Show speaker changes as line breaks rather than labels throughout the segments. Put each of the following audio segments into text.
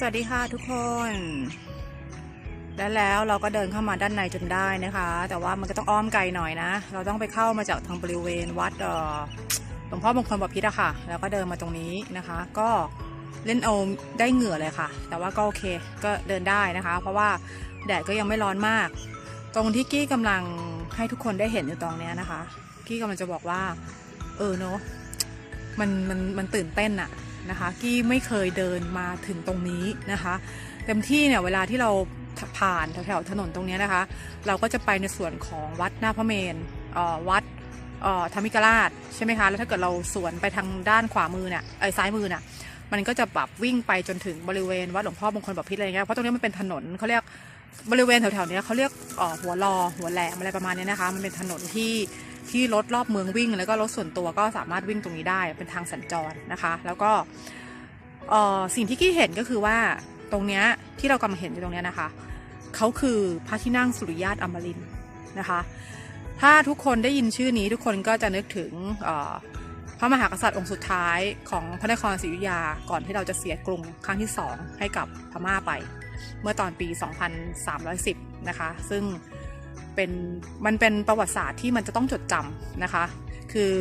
สวัสดีค่ะทุกคน และแล้วเราก็เดินเข้ามาด้านในจนได้นะคะ แต่ว่ามันก็ต้องอ้อมไกลหน่อยนะ เราต้องไปเข้ามาจากทางบริเวณวัดหลวงพ่อมงคลบพิตรอะค่ะ แล้วก็เดินมาตรงนี้นะคะ ก็เล่นเอาได้เหงื่อเลยค่ะ แต่ว่าก็โอเคก็เดินได้นะคะ เพราะว่าแดดก็ยังไม่ร้อนมาก ตรงที่กี้กำลังให้ทุกคนได้เห็นอยู่ตรงนี้นะคะ กี้กำลังจะบอกว่า เออเนาะมันมันมันตื่นเต้นอะ นะคะกี้ไม่เคยเดินมาถึงตรงนี้นะคะเต็มที่เนี่ยเวลาที่เราผ่านแถวๆถนนตรงนี้นะคะ เราก็จะไปในส่วนของวัดหน้าพระเมรุเออวัดธรรมิกราชใช่ไหมคะแล้วถ้าเกิดเราสวนไปทางด้านขวามือเนี่ยไอ้ซ้ายมือเนี่ยมันก็จะแบบวิ่งไปจนถึงบริเวณวัดหลวงพ่อมงคลบพิตรอะไรเงี้ยเพราะตรงนี้มันเป็นถนนเขาเรียก บริเวณแถวๆนี้เขาเรียกหัวรอหัวแหลมอะไรประมาณนี้นะคะ มันเป็นถนนที่ที่รถรอบเมืองวิ่ง แล้วก็รถส่วนตัวก็สามารถวิ่งตรงนี้ได้เป็นทางสัญจรนะคะ แล้วก็สิ่งที่กี้เห็นก็คือว่าตรงเนี้ยที่เรากำลังเห็นอยู่ตรงเนี้ยนะคะเขาคือพระที่นั่งสุริยาตอมรินนะคะ ถ้าทุกคนได้ยินชื่อนี้ทุกคนก็จะนึกถึง พระมหากษัตริย์องค์สุดท้ายของพระนครศรีอยุธยาก่อนที่เราจะเสียกรุงครั้งที่สองให้กับพม่าไป เมื่อตอนปี 2310 นะคะ ซึ่งเป็นมันเป็นประวัติศาสตร์ที่มันจะต้องจดจำนะคะ คือ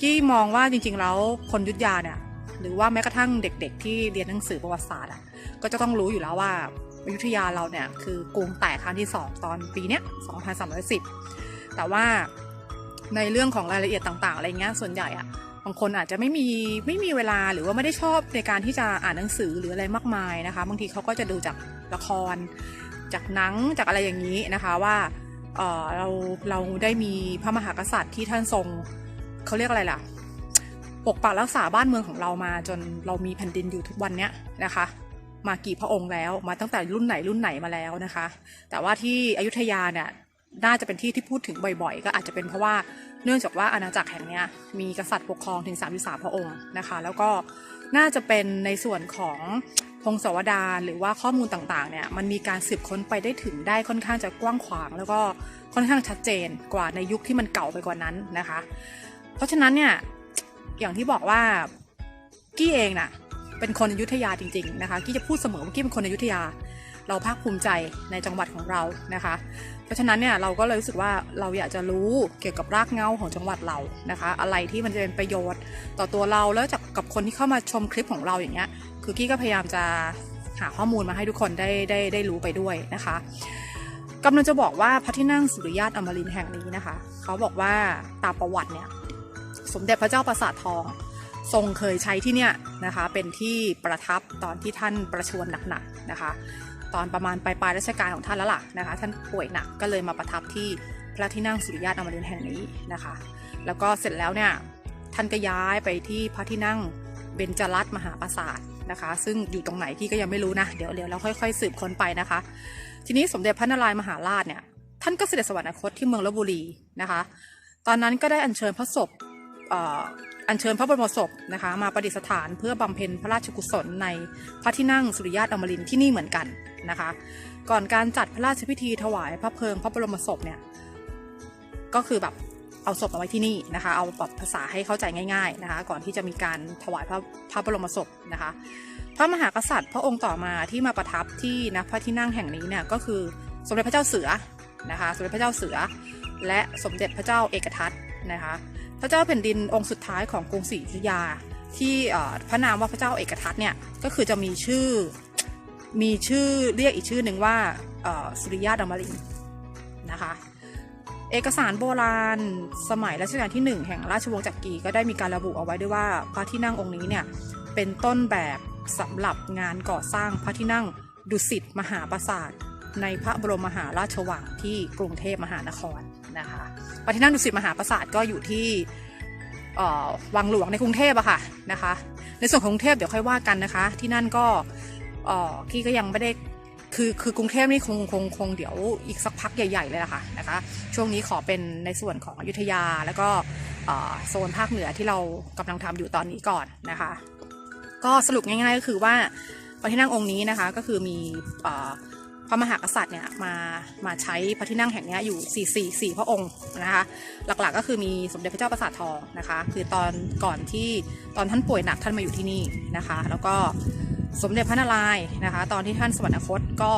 ที่มองว่าจริงๆแล้วคนยุธยาเนี่ยหรือว่าแม้กระทั่งเด็กๆ ที่เรียนหนังสือประวัติศาสตร์อะก็จะต้องรู้อยู่แล้วว่าอยุธยาเราเนี่ยคือกรุงแตกครั้งที่ 2 ตอนปีเนี้ย2310 แต่ว่า ในเรื่องของรายละเอียดต่างๆอะไรเงี้ยส่วนใหญ่อะบางคนอาจจะไม่มีไม่มีเวลาหรือว่าไม่ได้ชอบในการที่จะอ่านหนังสือหรืออะไรมากมายนะคะ บางทีเขาก็จะดูจากละคร จากหนังจากอะไรอย่างนี้นะคะว่าเเราเราได้มีพระมหากษัตริย์ที่ท่านทรงเขาเรียกอะไรล่ะปกปักรักษาบ้านเมืองของเรามาจนเรามีแผ่นดินอยู่ทุกวันเนี้ยนะคะ มากี่พระองค์แล้วมาตั้งแต่รุ่นไหนรุ่นไหนมาแล้วนะคะ แต่ว่าที่อยุธยาเนี่ย น่าจะเป็นที่ที่พูดถึงบ่อยๆ ก็อาจจะเป็นเพราะว่าเนื่องจากว่าอาณาจักรแห่งนี้มีกษัตริย์ปกครองถึง 33 พระองค์นะคะ แล้วก็น่าจะเป็นในส่วนของพงศาวดารหรือว่าข้อมูลต่างๆเนี่ยมันมีการสืบค้นไปได้ถึงได้ค่อนข้างจะกว้างขวาง แล้วก็ค่อนข้างชัดเจนกว่าในยุคที่มันเก่าไปกว่านั้นนะคะ เพราะฉะนั้นเนี่ยอย่างที่บอกว่ากี้เองน่ะเป็นคนอยุธยาจริง ๆนะคะ กี้จะพูดเสมอว่ากี้เป็นคนอยุธยา เราภาคภูมิใจในจังหวัดของเรานะคะ เพราะฉะนั้นเนี่ยเราก็เลยรู้สึกว่าเราอยากจะรู้เกี่ยวกับรากเหง้าของจังหวัดเรานะคะ อะไรที่มันจะเป็นประโยชน์ต่อตัวเราแล้วจากกับคนที่เข้ามาชมคลิปของเราอย่างเงี้ยคือกี้ก็พยายามจะหาข้อมูลมาให้ทุกคนได้ได้ได้รู้ไปด้วยนะคะกำลังจะบอกว่าพระที่นั่งสุริยาตอมรินแห่งนี้นะคะ เขาบอกว่าตามประวัติเนี่ยสมเด็จพระเจ้าประสาททอง ทรงเคยใช้ที่เนี่ยนะคะเป็นที่ประทับตอนที่ท่านประชวรหนักๆนะคะ ตอนประมาณปลายปลายรัชกาลของท่านแล้วล่ะนะคะ ท่านป่วยหนักก็เลยมาประทับที่พระที่นั่งสุริยาตอมรินทร์แห่งนี้นะคะ แล้วก็เสร็จแล้วเนี่ยท่านก็ย้ายไปที่พระที่นั่งเบญจรัตมหาปราสาทนะคะ ซึ่งอยู่ตรงไหนพี่ก็ยังไม่รู้นะเดี๋ยวเดี๋ยวเราค่อยๆสืบค้นไปนะคะ ทีนี้สมเด็จพระนารายณ์มหาราชเนี่ยท่านก็เสด็จสวรรคตที่เมืองลบบุรีนะคะ ตอนนั้นก็ได้อัญเชิญพระศพอัญเชิญพระบรมศพนะคะมาประดิษฐานเพื่อบำเพ็ญพระราชกุศลในพระที่นั่งสุริยาตอมรินทร์ที่นี่เหมือนกัน นะคะ ก่อนการจัดพระราชพิธีถวายพระเพลิงพระบรมศพเนี่ยก็คือแบบเอาศพมาไว้ที่นี่นะคะ เอาแบบภาษาให้เข้าใจง่าย ๆนะคะ ก่อนที่จะมีการถวายพระพระบรมศพนะคะ พระมหากษัตริย์ พระองค์ต่อมาที่มาประทับที่ณพระที่นั่งแห่งนี้เนี่ยก็คือสมเด็จพระเจ้าเสือนะคะ สมเด็จพระเจ้าเสือ และสมเด็จพระเจ้าเอกทัตนะคะ พระเจ้าแผ่นดินองค์สุดท้ายของกรุงศรีอยุธยาที่พระนามว่าพระเจ้าเอกทัตเนี่ยก็คือจะมีชื่อ มีชื่อเรียกอีกชื่อหนึ่งว่าสุริยาดอมรินนะคะ เอกสารโบราณสมัยรัชกาลที่หนึ่งแห่งราชวงศ์จักรีก็ได้มีการระบุเอาไว้ด้วยว่าพระที่นั่งองค์นี้เนี่ยเป็นต้นแบบสำหรับงานก่อสร้างพระที่นั่งดุสิตมหาปราสาทในพระบรมมหาราชวังที่กรุงเทพมหานครนะคะพระที่นั่งดุสิตมหาปราสาทก็อยู่ที่วังหลวงในกรุงเทพอะค่ะนะคะ ในส่วนของกรุงเทพเดี๋ยวค่อยว่ากันนะคะ ที่นั่นก็ เอ่อกี้ก็ยังไม่ได้คือคือกรุงเทพนี่คงคงคงเดี๋ยวอีกสักพักใหญ่ๆเลยล่ะค่ะนะคะช่วงนี้ขอเป็นในส่วนของอยุธยาแล้วก็โซนภาคเหนือที่เรากำลังทำอยู่ตอนนี้ก่อนนะคะ ก็สรุปง่ายๆก็คือว่าพระที่นั่งองค์นี้นะคะก็คือมีพระมหากษัตริย์เนี่ยมามาใช้พระที่นั่งแห่งนี้อยู่4 4 4พระองค์นะคะหลักๆก็คือมีสมเด็จพระเจ้าประสาททองนะคะ คือตอนก่อนที่ตอนท่านป่วยหนักท่านมาอยู่ที่นี่นะคะ แล้วก็ สมเด็จพระนารายณ์นะคะ ตอนที่ท่านสวรรคตก็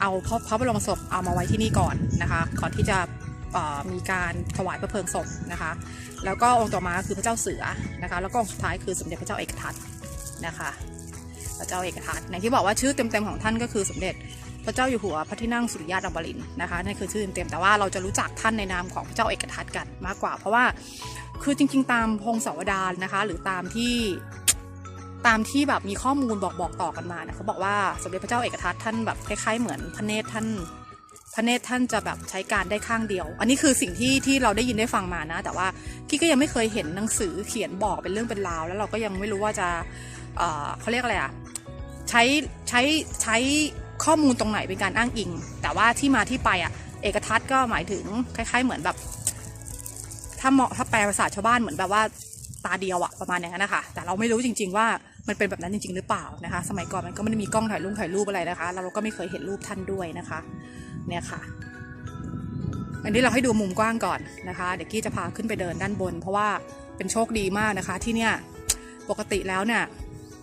เอาพระพระบรมศพเอามาไว้ที่นี่ก่อนนะคะก่อนที่จะมีการถวายพระเพลิงศพนะคะ แล้วก็องค์ต่อมาคือพระเจ้าเสือนะคะ แล้วก็องค์สุดท้ายคือสมเด็จพระเจ้าเอกทัตนะคะ พระเจ้าเอกทัตในที่บอกว่าชื่อเต็มๆของท่านก็คือสมเด็จพระเจ้าอยู่หัวพระที่นั่งสุริยะอมรินนะคะนั่นคือชื่อเต็มๆแต่ว่าเราจะรู้จักท่านในนามของพระเจ้าเอกทัตกันมากกว่า เพราะว่าคือจริง ๆ ตามพงศาวดารนะคะ หรือตามที่ ตามที่แบบมีข้อมูลบอกบอกต่อกันมานะเขาบอกว่าสมเด็จพระเจ้าเอกทัตท่านแบบคล้ายๆเหมือนพระเนตรท่านพระเนตรท่านจะแบบใช้การได้ข้างเดียว อันนี้คือสิ่งที่ที่เราได้ยินได้ฟังมานะ แต่ว่าพี่ก็ยังไม่เคยเห็นหนังสือเขียนบอกเป็นเรื่องเป็นราว แล้วเราก็ยังไม่รู้ว่าจะเอ่อเขาเรียกอะไรอะใช้ใช้ใช้ข้อมูลตรงไหนเป็นการอ้างอิง แต่ว่าที่มาที่ไปอะเอกทัศน์ก็หมายถึงคล้าย ๆ เหมือนแบบ ถ้าเหมาะถ้าแปลภาษาชาวบ้านเหมือนแบบว่าตาเดียวอะประมาณอย่างนั้นนะคะ แต่เราไม่รู้จริง ๆ ว่า มันเป็นแบบนั้นจริง ๆ หรือเปล่านะคะ สมัยก่อนมันก็ไม่ได้มีกล้องถ่ายรูปถ่ายรูปอะไรนะคะ เราก็ไม่เคยเห็นรูปท่านด้วยนะคะเนี่ยค่ะ อันนี้เราให้ดูมุมกว้างก่อนนะคะเดี๋ยวกี้จะพาขึ้นไปเดินด้านบน เพราะว่าเป็นโชคดีมากนะคะที่เนี่ยปกติแล้วเนี่ย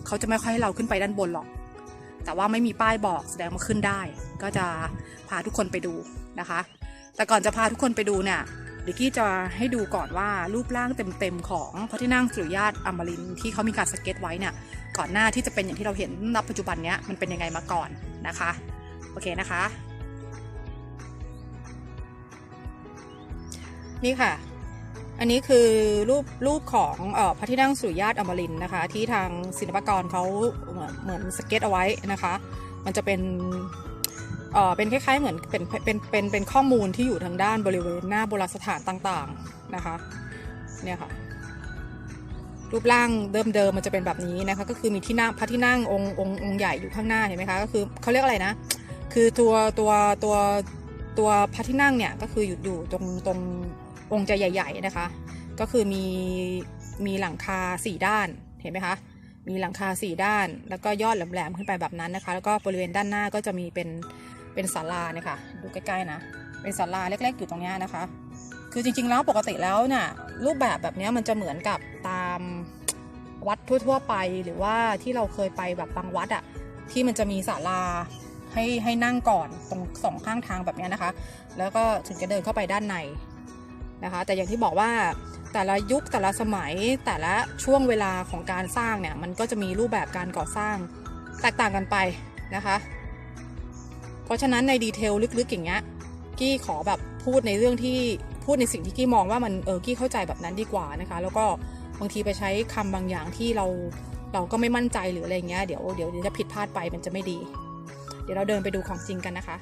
เขาจะไม่ค่อยให้เราขึ้นไปด้านบนหรอก แต่ว่าไม่มีป้ายบอกแสดงว่าขึ้นได้ ก็จะพาทุกคนไปดูนะคะ แต่ก่อนจะพาทุกคนไปดูเนี่ย ดี๋ยวกี้จะให้ดูก่อนว่ารูปร่างเต็มๆของพระที่นั่งสุริยาตอมรินที่เขามีการสเก็ตไว้เนี่ยก่อนหน้าที่จะเป็นอย่างที่เราเห็นณปัจจุบันเนี้ยมันเป็นยังไงมาก่อนนะคะโอเคนะคะ นี่ค่ะ อันนี้คือรูปรูปของออพระที่นั่งสุริยาตอมรินนะคะ ที่ทางศิลปากรเขาเหมือนเหมือนสเก็ตเอาไว้นะคะ มันจะเป็น เออเป็นคล้ายๆเหมือนเป็นเป็นเป็นเป็นข้อมูลที่อยู่ทางด้านบริเวณหน้าโบราณสถานต่างๆนะคะเนี่ยค่ะรูปร่างเดิมๆมันจะเป็นแบบนี้นะคะก็คือมีที่นั่งพระที่นั่งองค์องค์องค์ใหญ่อยู่ข้างหน้าเห็นไหมคะก็คือเขาเรียกอะไรนะ คือตัวตัวตัวตัวพระที่นั่งเนี่ยก็คืออยู่อยู่ตรงตรงองค์จะใหญ่ ๆนะคะ ก็คือมีมีหลังคาสี่ด้านเห็นไหมคะมีหลังคาสี่ด้าน แล้วก็ยอดแหลมๆขึ้นไปแบบนั้นนะคะ แล้วก็บริเวณด้านหน้าก็จะมีเป็น เป็นศาลาเนี่ยค่ะ ดูใกล้ๆนะ เป็นศาลาเล็กๆอยู่ตรงนี้นะคะ คือจริงๆแล้วปกติแล้วเนี่ยรูปแบบแบบนี้มันจะเหมือนกับตามวัดทั่วๆไปหรือว่าที่เราเคยไปแบบบางวัดอะที่มันจะมีศาลาให้ให้นั่งก่อนตรงสองข้างทางแบบนี้นะคะ แล้วก็ถึงจะเดินเข้าไปด้านในนะคะ แต่อย่างที่บอกว่าแต่ละยุคแต่ละสมัยแต่ละช่วงเวลาของการสร้างเนี่ยมันก็จะมีรูปแบบการก่อสร้างแตกต่างกันไปนะคะ เพราะฉะนั้นในดีเทลลึกๆอย่างเงี้ยกี้ขอแบบพูดในเรื่องที่พูดในสิ่งที่กี้มองว่ามันเออกี้เข้าใจแบบนั้นดีกว่านะคะ แล้วก็บางทีไปใช้คำบางอย่างที่เราเราก็ไม่มั่นใจหรืออะไรเงี้ยเดี๋ยวเดี๋ยวจะผิดพลาดไปมันจะไม่ดี เดี๋ยวเราเดินไปดูของจริงกันนะคะ